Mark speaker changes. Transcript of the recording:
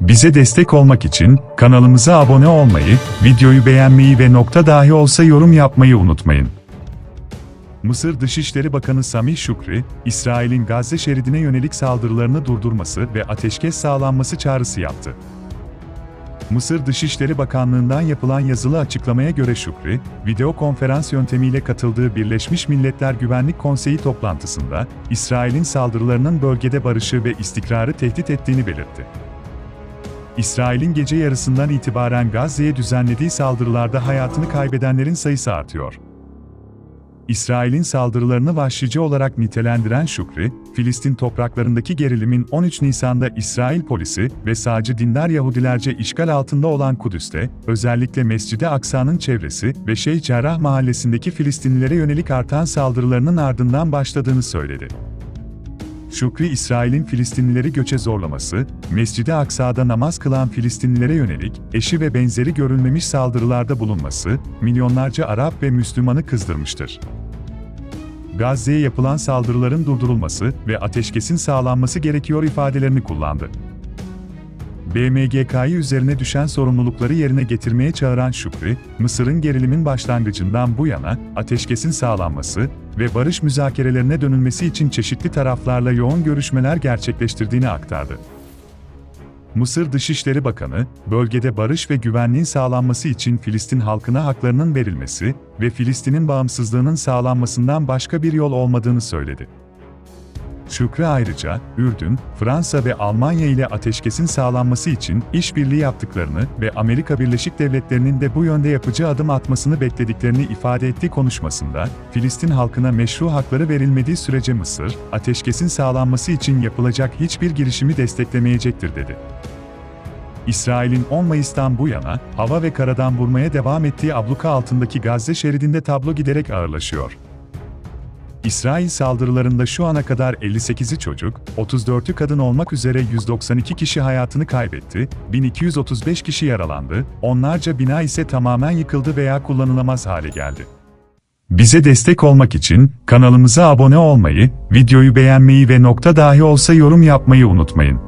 Speaker 1: Bize destek olmak için kanalımıza abone olmayı, videoyu beğenmeyi ve nokta dahi olsa yorum yapmayı unutmayın. Mısır Dışişleri Bakanı Samih Şükri, İsrail'in Gazze şeridine yönelik saldırılarını durdurması ve ateşkes sağlanması çağrısı yaptı. Mısır Dışişleri Bakanlığı'ndan yapılan yazılı açıklamaya göre Şükri, video konferans yöntemiyle katıldığı Birleşmiş Milletler Güvenlik Konseyi toplantısında, İsrail'in saldırılarının bölgede barışı ve istikrarı tehdit ettiğini belirtti. İsrail'in gece yarısından itibaren Gazze'ye düzenlediği saldırılarda hayatını kaybedenlerin sayısı artıyor. İsrail'in saldırılarını vahşice olarak nitelendiren Şükri, Filistin topraklarındaki gerilimin 13 Nisan'da İsrail polisi ve sağcı dindar Yahudilerce işgal altında olan Kudüs'te, özellikle Mescid-i Aksa'nın çevresi ve Şeyh Cerrah mahallesindeki Filistinlilere yönelik artan saldırılarının ardından başladığını söyledi. Şükri İsrail'in Filistinlileri göçe zorlaması, Mescid-i Aksa'da namaz kılan Filistinlilere yönelik eşi ve benzeri görülmemiş saldırılarda bulunması, milyonlarca Arap ve Müslümanı kızdırmıştır. Gazze'ye yapılan saldırıların durdurulması ve ateşkesin sağlanması gerekiyor ifadelerini kullandı. BMGK'yı üzerine düşen sorumlulukları yerine getirmeye çağıran Şükri, Mısır'ın gerilimin başlangıcından bu yana ateşkesin sağlanması ve barış müzakerelerine dönülmesi için çeşitli taraflarla yoğun görüşmeler gerçekleştirdiğini aktardı. Mısır Dışişleri Bakanı, bölgede barış ve güvenliğin sağlanması için Filistin halkına haklarının verilmesi ve Filistin'in bağımsızlığının sağlanmasından başka bir yol olmadığını söyledi. Şükrü ayrıca, Ürdün, Fransa ve Almanya ile ateşkesin sağlanması için işbirliği yaptıklarını ve Amerika Birleşik Devletleri'nin de bu yönde yapıcı adım atmasını beklediklerini ifade ettiği konuşmasında, Filistin halkına meşru hakları verilmediği sürece Mısır, ateşkesin sağlanması için yapılacak hiçbir girişimi desteklemeyecektir dedi. İsrail'in 10 Mayıs'tan bu yana, hava ve karadan vurmaya devam ettiği abluka altındaki Gazze şeridinde tablo giderek ağırlaşıyor. İsrail saldırılarında şu ana kadar 58'i çocuk, 34'ü kadın olmak üzere 192 kişi hayatını kaybetti, 1235 kişi yaralandı, onlarca bina ise tamamen yıkıldı veya kullanılamaz hale geldi. Bize destek olmak için kanalımıza abone olmayı, videoyu beğenmeyi ve nokta dahi olsa yorum yapmayı unutmayın.